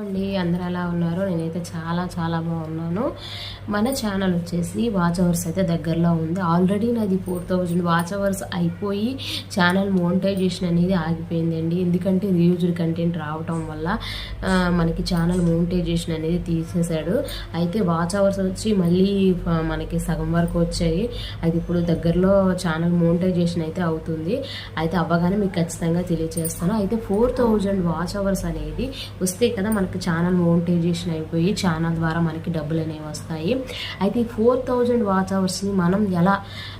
అండి అందరు ఎలా ఉన్నారు? నేనైతే చాలా చాలా బాగున్నాను. మన ఛానల్ వచ్చేసి వాచ్ అవర్స్ అయితే దగ్గరలో ఉంది. ఆల్రెడీ నాది ఫోర్ థౌజండ్ వాచ్ అవర్స్ అయిపోయి ఛానల్ మోనిటైజేషన్ అనేది ఆగిపోయిందండి. ఎందుకంటే రియూజ్డ్ కంటెంట్ రావటం వల్ల మనకి ఛానల్ మోనిటైజేషన్ అనేది తీసేశాడు. అయితే వాచ్ అవర్స్ వచ్చి మళ్ళీ మనకి సగం వరకు వచ్చాయి. అది ఇప్పుడు దగ్గరలో ఛానల్ మోనిటైజేషన్ అయితే అవుతుంది. అయితే అవ్వగానే మీకు ఖచ్చితంగా తెలియజేస్తాను అయితే ఫోర్ థౌజండ్ వాచ్ అవర్స్ అనేది వస్తే కదా మనకి ఛానల్ మోనిటైజేషన్ అయిపోయి ఛానల్ ద్వారా మనకి డబ్బులు అనేవి వస్తాయి. అయితే ఈ ఫోర్ థౌజండ్ వాచ్ అవర్స్ని మనం ఎలా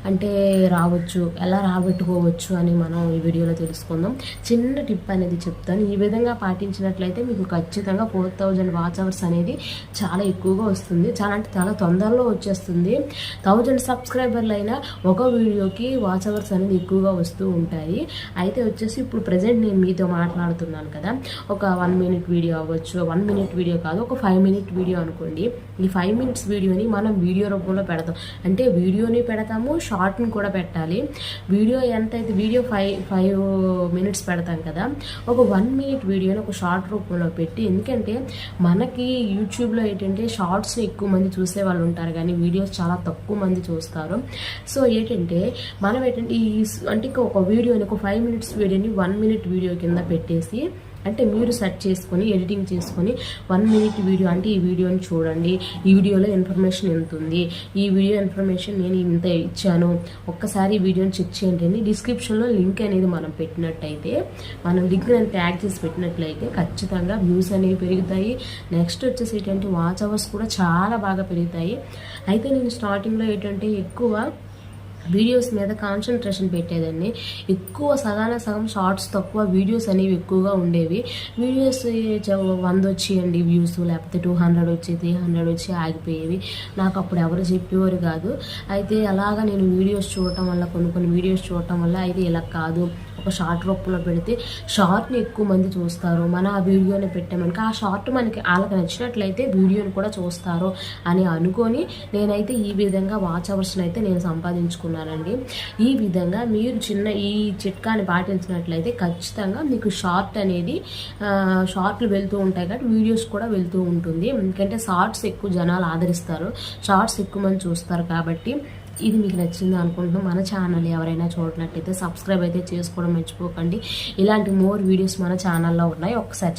అంటే రావచ్చు ఎలా రాబెట్టుకోవచ్చు అని మనం ఈ వీడియోలో తెలుసుకుందాం. చిన్న టిప్ అనేది చెప్తాను. ఈ విధంగా పాటించినట్లయితే మీకు ఖచ్చితంగా ఫోర్ థౌజండ్ వాచ్ అవర్స్ అనేది చాలా ఎక్కువగా వస్తుంది. చాలా అంటే చాలా తొందరలో వచ్చేస్తుంది. థౌజండ్ సబ్స్క్రైబర్లు అయినా ఒక వీడియోకి వాచ్ అవర్స్ అనేది ఎక్కువగా వస్తూ ఉంటాయి. అయితే వచ్చేసి ఇప్పుడు ప్రజెంట్ నేను మీతో మాట్లాడుతున్నాను కదా. ఒక వన్ మినిట్ వీడియో అవ్వచ్చు వన్ మినిట్ వీడియో కాదు ఒక ఫైవ్ మినిట్ వీడియో అనుకోండి. ఈ ఫైవ్ మినిట్స్ వీడియోని మనం వీడియో రూపంలో పెడతాం. అంటే వీడియోని పెడతాము షార్ట్ని కూడా పెట్టాలి. వీడియో ఎంత అయితే వీడియో ఫైవ్ ఫైవ్ మినిట్స్ పెడతాం కదా ఒక వన్ మినిట్ వీడియోని ఒక షార్ట్ రూపంలో పెట్టి ఎందుకంటే మనకి యూట్యూబ్లో ఏంటంటే షార్ట్స్ ఎక్కువ మంది చూసే వాళ్ళు ఉంటారు కానీ వీడియోస్ చాలా తక్కువ మంది చూస్తారు. సో ఏంటంటే మనం ఏంటంటే ఈ అంటే ఇంకా ఒక వీడియోని ఒక ఫైవ్ మినిట్స్ వీడియోని వన్ మినిట్ వీడియో కింద పెట్టేసి అంటే మీరు సెర్చ్ చేసుకొని ఎడిటింగ్ చేసుకొని వన్ మినిట్ వీడియో అంటే ఈ వీడియోని చూడండి. ఈ వీడియోలో ఇన్ఫర్మేషన్ ఎంత ఉంది ఈ వీడియో ఇన్ఫర్మేషన్ నేను ఇంత ఇచ్చాను. ఒక్కసారి ఈ వీడియోని చెక్ చేయండి అని డిస్క్రిప్షన్లో లింక్ అనేది మనం పెట్టినట్టయితే మనం లింక్ అనేది ట్యాగ్ చేసి పెట్టినట్లయితే ఖచ్చితంగా వ్యూస్ అనేవి పెరుగుతాయి. నెక్స్ట్ వచ్చేసి ఏంటంటే వాచ్ అవర్స్ కూడా చాలా బాగా పెరుగుతాయి. అయితే నేను స్టార్టింగ్లో ఏంటంటే ఎక్కువ వీడియోస్ మీద కాన్సన్ట్రేషన్ పెట్టేదాన్ని. ఎక్కువ సగాన సగం షార్ట్స్ తక్కువ వీడియోస్ అనేవి ఎక్కువగా ఉండేవి. వీడియోస్ వంద వచ్చేయండి వ్యూస్ లేకపోతే టూ హండ్రెడ్ వచ్చి త్రీ హండ్రెడ్ వచ్చి ఆగిపోయేవి. నాకు అప్పుడు ఎవరు చెప్పేవారు కాదు. అయితే అలాగా నేను వీడియోస్ చూడటం వల్ల కొన్ని కొన్ని వీడియోస్ చూడటం వల్ల అయితే ఇలా కాదు. ఒక షార్ట్ రూపంలో పెడితే షార్ట్ని ఎక్కువ మంది చూస్తారు. మన ఆ వీడియోని పెట్టామనుక ఆ షార్ట్ మనకి వాళ్ళకి నచ్చినట్లయితే వీడియోని కూడా చూస్తారు అని అనుకొని నేనైతే ఈ విధంగా వాచ్ అవర్స్ని అయితే నేను సంపాదించుకున్నానండి. ఈ విధంగా మీరు చిన్న ఈ చిట్కాని పాటించినట్లయితే ఖచ్చితంగా మీకు షార్ట్ అనేది షార్ట్లు వెళ్తూ ఉంటాయి కాబట్టి వీడియోస్ కూడా వెళ్తూ ఉంటుంది. ఎందుకంటే షార్ట్స్ ఎక్కువ జనాలు ఆదరిస్తారు. షార్ట్స్ ఎక్కువ మంది చూస్తారు కాబట్టి ఇది మీకు నచ్చింది అనుకుంటున్నాం. మన ఛానల్ ఎవరైనా చూడనట్టయితే సబ్స్క్రైబ్ అయితే చేసుకోవడం మర్చిపోకండి. ఇలాంటి మోర్ వీడియోస్ మన ఛానల్లో ఉన్నాయి. ఒకసారి